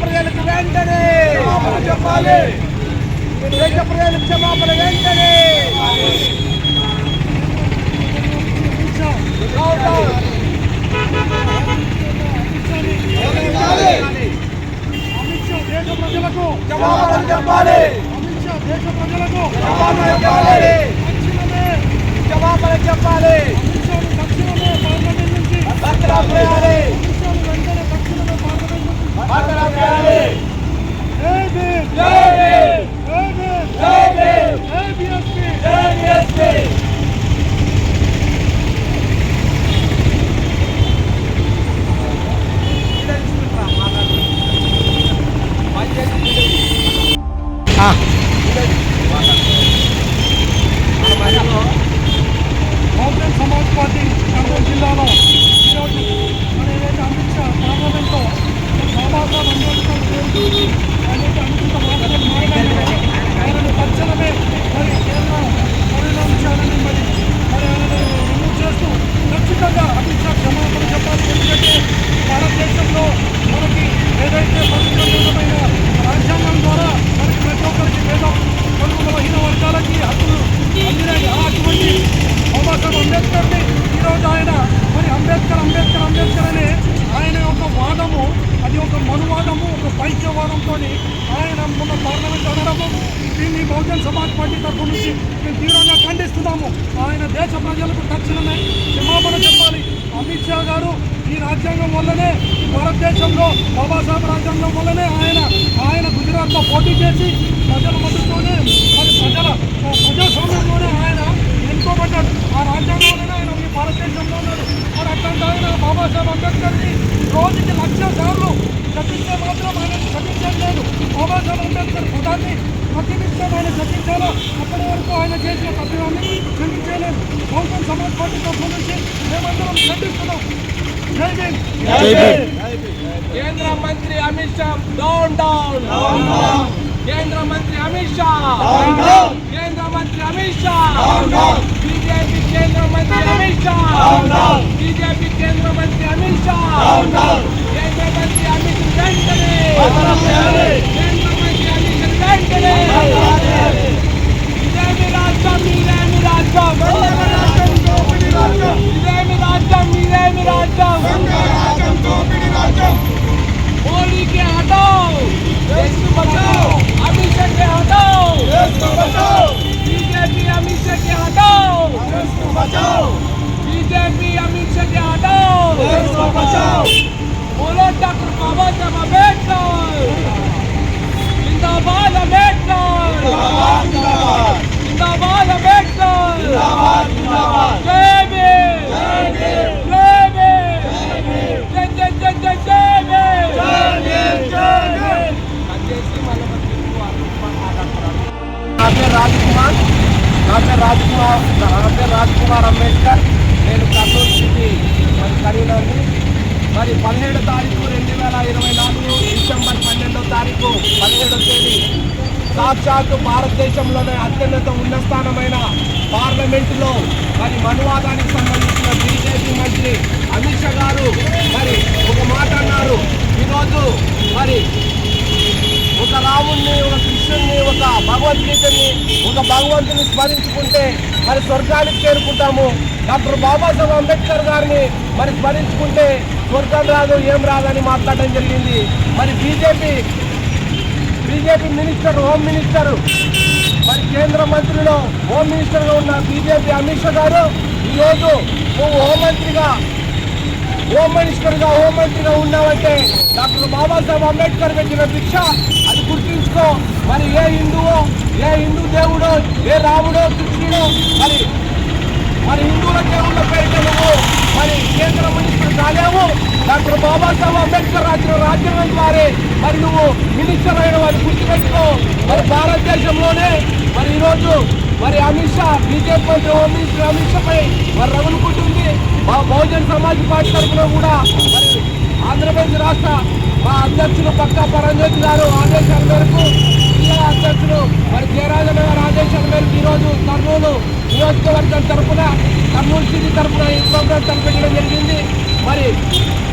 ప్రజలకు వెంటనే చెప్పాలి. దేశ ప్రజలకు క్షమాపణ వెంటనే. Count down. అమిత్ షా దేశ ప్రజలకు క్షమాపణ చెప్పాలి అమిత్ షా దేశ ప్రజలకు క్షమాపణ చెప్పాలి. తక్షణమే క్షమాపణ చెప్పాలి. అమిత్ షాను తక్షణమే పార్లమెంట్ నుంచి బర్తరఫ్ చేయాలి అమిత్ షాను వెంటనే తక్షణమే పార్లమెంట్ నుంచి బర్తరఫ్ చేయాలి జై భీమ్ జై భీమ్ జై భీమ్ జై భీమ్ జై బీఎస్పీ జై బీఎస్పీ బహుజన్ సమాజ్ పార్టీ కర్నూలు జిల్లాలో ఈరోజు మన ఏదైతే అమిత్ షా పార్లమెంట్లో బాబాసాహెబ్ అంబేద్కర్ పేరుతో ఏదైతే అనుకుంట మాటలు మాట్లాడారో ఆయనను తక్షణమే మరి కేంద్ర పరిణామించాలని మరి మరి ఆయనను రిమూవ్ చేస్తూ ఖచ్చితంగా అమిత్ షా క్షమాపణ చెప్పాలి ఎందుకంటే భారతదేశంలో మనకి ఏదైతే పవిత్రమైన రాజ్యాంగం ద్వారా మనకి ప్రతి ఒక్కరికి పేద కొనుగోలు బలహీన వర్గాలకి హక్కులు అందినాయి ఆ అటువంటి బాబాసాహెబ్ అంబేద్కర్ని ఈరోజు ఆయన మరి అంబేద్కర్ అంబేద్కర్ అంబేద్కర్ అనే ఆయన యొక్క వాదము అది ఒక మనువాదము ఒక పైత్యవాదంతో ఆయన మొన్న పార్లమెంట్ అనడము దీన్ని బహుజన్ సమాజ్ పార్టీ తరఫు నుంచి మేము తీవ్రంగా ఖండిస్తున్నాము. ఆయన దేశ ప్రజలకు తక్షణమే క్షమాపణ చెప్పాలి. అమిత్ షా గారు ఈ రాజ్యాంగం వల్లనే ఈ భారతదేశంలో బాబాసాహెబ్ రాజ్యాంగం వల్లనే ఆయన ఆయన గుజరాత్లో పోటీ చేసి ప్రజల మద్దతులోనే మరి ప్రజల ప్రజాస్వామ్యంలోనే ఆయన ఎన్నుకోబడ్డాడు ఆ రాజ్యాంగంలోనే ఆయన మీ భారతదేశంలో ఉన్నాడు. మరి అట్లాంటి ఆయన బాబాసాహెబ్ అంబేద్కర్ని రోజుకి లక్ష సార్లు శపించే మాత్రం ఆయన శపించడం లేదు బాబాసాహెబ్ అంబేద్కర్ పదాన్ని ప్రతినిత్యం ఆయన శపించాలా అప్పటి వరకు ఆయన చేసిన తప్పిదాన్ని క్షమించలేదు బహుజన్ సమాజ్ పార్టీ తరఫు నుంచి మేమందరం ఖండిస్తున్నాం జై భీమ్ కేంద్ర మంత్రి అమిత్ షా. Down down. కేంద్ర మంత్రి అమిత్ షా. కేంద్ర మంత్రి అమిత్ షా బీజేపీ కేంద్ర మంత్రి అమిత్ షా. देश को बचाओ अमित शाह के हटाओ देश को बचाओ बीजेपी अमित शाह के हटाओ देश को बचाओ बीजेपी अमित शाह के हटाओ देश को बचाओ बोलो डॉक्टर बाबा साहब अम्बेडकर రాజ్కుమార్ నా పేరు రాజ్కుమార్ నా పేరు రాజ్ కుమార్ అంబేద్కర్ నేను కర్నూలు సిటీ మరి కరీంనగర్ని మరి పదిహేడు తారీఖు రెండు వేల ఇరవై నాలుగు డిసెంబర్ పన్నెండో తారీఖు పదిహేడో తేదీ. సాక్షాత్తు భారతదేశంలోనే అత్యున్నత ఉన్నస్థానమైన పార్లమెంటులో మరి మనువాదానికి సంబంధించిన బీజేపీ మంత్రి అమిత్ షా గారు మరి ఒక మాట అన్నారు. ఈరోజు మరి ఒక రాముణ్ణి ఒక కృష్ణుణ్ణి ఒక భగవద్గీతని ఒక భగవంతుని స్మరించుకుంటే మరి స్వర్గానికి చేరుకుంటాము. డాక్టర్ బాబాసాహెబ్ అంబేద్కర్ గారిని మరి స్మరించుకుంటే స్వర్గం రాదు ఏం రాదని మాట్లాడడం జరిగింది. మరి BJP BJP minister home minister మరి కేంద్ర మంత్రిలో హోమ్ మినిస్టర్గా ఉన్న బీజేపీ అమిత్ షా గారు ఈరోజు నువ్వు హోంమంత్రిగా హోమ్ మినిస్టర్గా హోంమంత్రిగా ఉన్నావంటే డాక్టర్ బాబాసాహెబ్ అంబేద్కర్ పెట్టిన భిక్ష అది మరి ఏ హిందువో ఏ హిందూ దేవుడో ఏ రాముడో కృష్ణుడో మరి మరి హిందువుల దేవుళ్ళ పేరిట నువ్వు మరి కేంద్ర మినిస్టర్ కాలేవు డాక్టర్ బాబాసాహెబ్ అంబేద్కర్ రాసిన రాజ్యాంగం ద్వారా మరి నువ్వు మినిస్టర్ అయిన వారిని గుర్తుపెట్టుకో. మరి భారతదేశంలోనే మరి ఈరోజు మరి అమిత్ షా బీజేపీ మంత్రి హోమ్ మినిస్టర్ అమిత్ షాపై మరి రగులుకుంటుంది. మా బహుజన్ సమాజ్ పార్టీ తరఫున కూడా మరి ఆంధ్రప్రదేశ్ రాష్ట్ర మా అధ్యక్షులు పక్కా పరంజ్యోతి గారు ఆదేశాల మేరకు జిల్లా అధ్యక్షులు మరి జయరాజన్ గారు ఆదేశాల మేరకు ఈరోజు కర్నూలు నియోజకవర్గం తరఫున కర్నూలు సిటీ తరఫున ఈ ప్రోగ్రాం తలపెట్టడం జరిగింది. మరి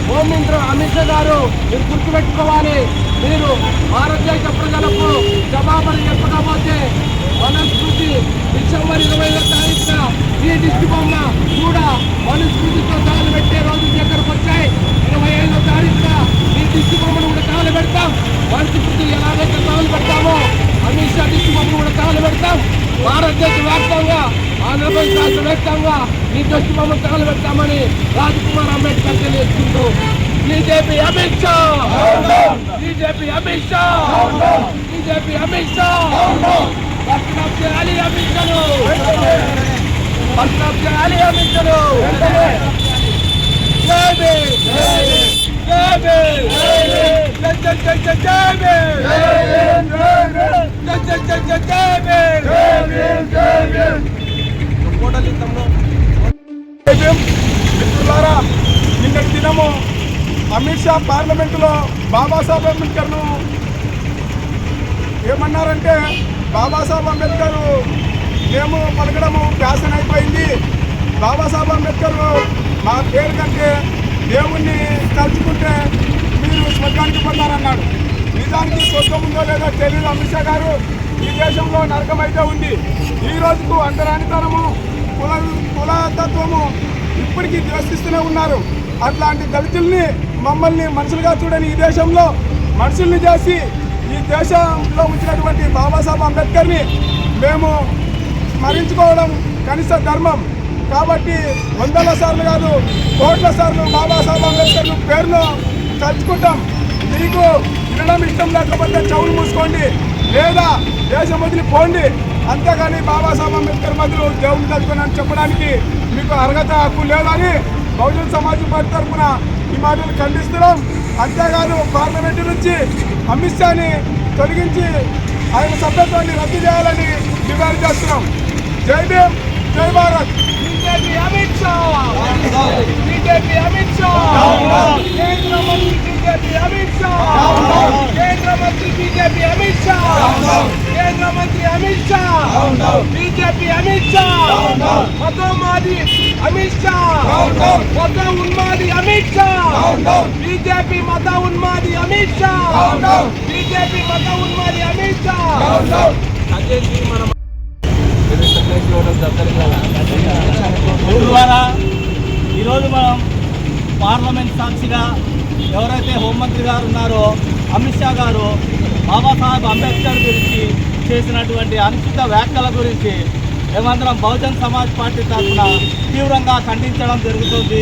హోమ్ మినిస్టర్ అమిత్ షా గారు మీరు గుర్తుపెట్టుకోవాలి. మీరు భారతదేశ ప్రజలకు జవాబులు చెప్పకపోతే మనస్ఫూర్తి డిసెంబర్ ఇరవై ఐదో తారీఖున ఈ డిస్టిక్ బొమ్మ కూడా మనస్ఫూర్తితో కాలు పెట్టే రోజు దగ్గరకు వచ్చాయి ఇరవై ఐదో తారీఖున ఈ దిష్టి బొమ్మను కూడా కాలు పెడతాం మనస్ఫూర్తి ఎలాగైతే కాలు పెడతామో అమిత్ షా దిష్టి బొమ్మను కూడా కాలు పెడతాం. భారతదేశ వ్యాప్తంగా ఆంధ్రప్రదేశ్ రాష్ట్ర వ్యాప్తంగా ఈ దృష్టి మమ్మల్ని కాలు పెడతామని రాజ్కుమార్ అంబేద్కర్ తెలియజేస్తూ BJP Amit Shah! BJP Amit Shah! BJP Amit Shah! పట్నం చేయాలి అమిత్ షాను! పట్నం చేయాలి అమిత్ షాను జై భీమ్ జై భీమ్ జై మిత్రులారా నిన్నటి దినము అమిత్ షా పార్లమెంటులో బాబాసాహెబ్ అంబేద్కర్ను ఏమన్నారంటే బాబాసాహెబ్ అంబేద్కర్ మేము పలకడము ఫ్యాషన్ అయిపోయింది బాబాసాహెబ్ అంబేద్కర్ మా పేరు కంటే దేవుణ్ణి తలుచుకుంటే మీరు స్వర్గానికి పొందారన్నాడు. నిజానికి స్వర్గం ఉందో లేదో తెలియదు అమిత్ షా గారు. ఈ దేశంలో నరకం అయితే ఉంది. ఈ రోజుకు అంతరానితనము కుల కులతత్వము ఇప్పటికీ ద్వేషిస్తూనే ఉన్నారు. అట్లాంటి దళితుల్ని మమ్మల్ని మనుషులుగా చూడని ఈ దేశంలో మనుషుల్ని చేసి ఈ దేశంలో ఉంచినటువంటి బాబాసాహెబ్ అంబేద్కర్ని మేము స్మరించుకోవడం కనీస ధర్మం. కాబట్టి వందల సార్లు కాదు కోట్ల సార్లు బాబాసాహెబ్ అంబేద్కర్ పేరును కలుసుకుంటాం మీకు వినడం ఇష్టం లేకపోతే చెవులు మూసుకోండి. లేదా దేశం వదిలి పోండి. అంతేగాని బాబాసాహెబ్ అంబేద్కర్ మధ్యలో దేవుని తలుచుకుని చెప్పడానికి మీకు అర్హత హక్కు లేదని బహుజన సమాజ్ పార్టీ తరఫున ఈ మాటలు ఖండిస్తున్నాం. అంతేకాదు పార్లమెంటు నుంచి అమిత్ షాని తొలగించి ఆయన సభ్యత్వాన్ని రద్దు చేయాలని డిమాండ్ చేస్తున్నాం. జై భీమ్ జై భారత్. బీజేపీ అమిత్ షా. బీజేపీ అమిత్ షా కేంద్ర మంత్రి బీజేపీ అమిత్ షా కేంద్ర మంత్రి బీజేపీ అమిత్ షా! కేంద్ర మంత్రి అమిత్ షా! బీజేపీ అమిత్ షా! మతోన్మాది అమిత్ షా! మత ఉన్మాది అమిత్ షా! బీజేపీ మత ఉన్మాది అమిత్ షా! బీజేపీ మత ఉన్మాది అమిత్ షా! అజయ్ మనం ద్వారా ఈరోజు మనం పార్లమెంట్ సాక్షిగా ఎవరైతే హోంమంత్రి గారు ఉన్నారో అమిత్ షా గారు బాబాసాహెబ్ అంబేద్కర్ గురించి చేసినటువంటి అనుచిత వ్యాఖ్యల గురించి మేమందరం బహుజన్ సమాజ్ పార్టీ తరఫున తీవ్రంగా ఖండించడం జరుగుతుంది.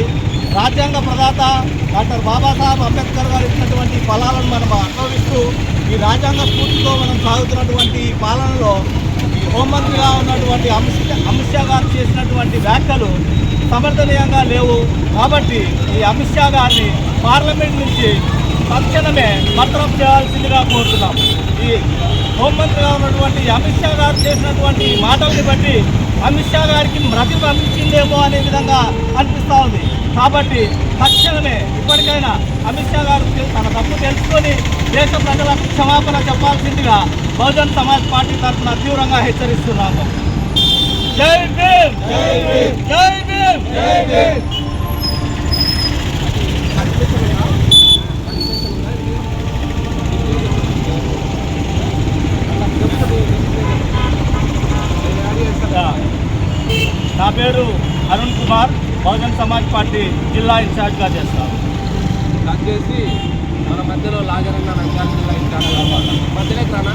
రాజ్యాంగ ప్రదాత డాక్టర్ బాబాసాహెబ్ అంబేద్కర్ గారు ఇచ్చినటువంటి ఫలాలను మనం అనుభవిస్తూ ఈ రాజ్యాంగ స్ఫూర్తితో మనం సాగుతున్నటువంటి ఈ పాలనలో ఈ హోంమంత్రిగా ఉన్నటువంటి అమిత్ అమిత్ షా గారు చేసినటువంటి వ్యాఖ్యలు సమర్థనీయంగా లేవు. కాబట్టి ఈ అమిత్ షా గారిని పార్లమెంట్ నుంచి తక్షణమే భద్రం చేయాల్సిందిగా కోరుతున్నాం. ఈ హోంమంత్రిగా ఉన్నటువంటి అమిత్ షా గారు చేసినటువంటి మాటల్ని బట్టి అమిత్ షా గారికి మృతి పంపించిందేమో అనే విధంగా అనిపిస్తూ ఉంది. కాబట్టి తక్షణమే ఇప్పటికైనా అమిత్ షా గారు తన తప్పు తెలుసుకొని దేశ ప్రజలకు క్షమాపణ చెప్పాల్సిందిగా బహుజన్ సమాజ్ పార్టీ తరఫున తీవ్రంగా హెచ్చరిస్తున్నాము. జై భీమ్! జై భీమ్! జై భీమ్ జై భీమ్ నా పేరు అరుణ్ కుమార్ బహుజన్ సమాజ్ పార్టీ జిల్లా ఇన్ఛార్జ్గా చేస్తారు. కట్ చేసి మన మధ్యలో లాగరన్న నంద్యాల జిల్లా ఇన్ఛార్జ్ కావాలి మధ్యలోకి రానా?